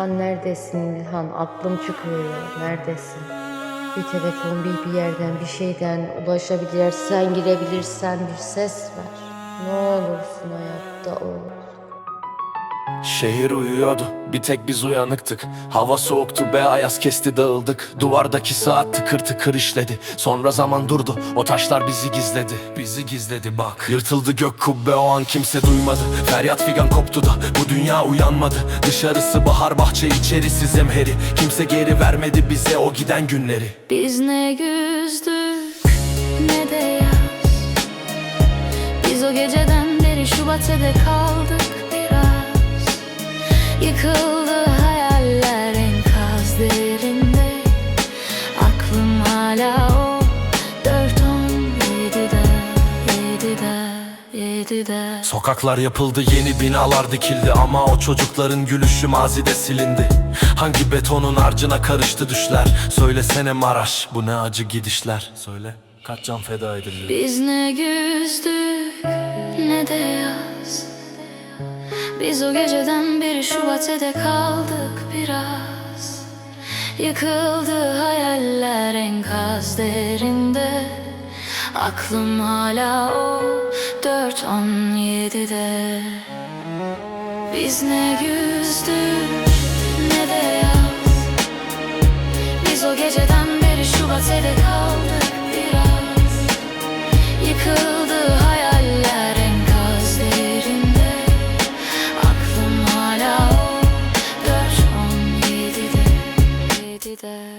İlhan neredesin İlhan? Aklım çıkıyor ya. Neredesin? Bir telefon, bir bir yerden, bir şeyden ulaşabilirsen, girebilirsen bir ses ver. Ne olursun hayatta ol. Şehir uyuyordu. Bir tek biz uyanıktık. Hava soğuktu be ayaz kesti dağıldık. Duvardaki saat tıkır tıkır işledi. Sonra zaman durdu. O taşlar bizi gizledi. Bizi gizledi bak. Yırtıldı gök kubbe o an kimse duymadı. Feryat figan koptu da bu dünya uyanmadı. Dışarısı bahar bahçe içerisi zemheri. Kimse geri vermedi bize o giden günleri. Biz ne güzdük ne de yaz. Biz o geceden beri Şubat'ta kaldık. biraz Yıkıldı hayaller enkaz derinde. Aklım hala o. Dört on yedide Yedide, yedide. Sokaklar yapıldı yeni binalar dikildi. Ama o çocukların gülüşü mazide silindi. Hangi betonun harcına karıştı düşler? Söylesene Maraş bu ne acı gidişler? Söyle kaç can feda edildi? Biz ne güzdük ne de yaz Biz o geceden beri Şubat'ta kaldık biraz. Yıkıldı hayaller enkaz derinde. Aklım hala o dört on yedide. Biz ne güzdük ne de yaz. Biz o geceden beri Şubat'ta kaldık the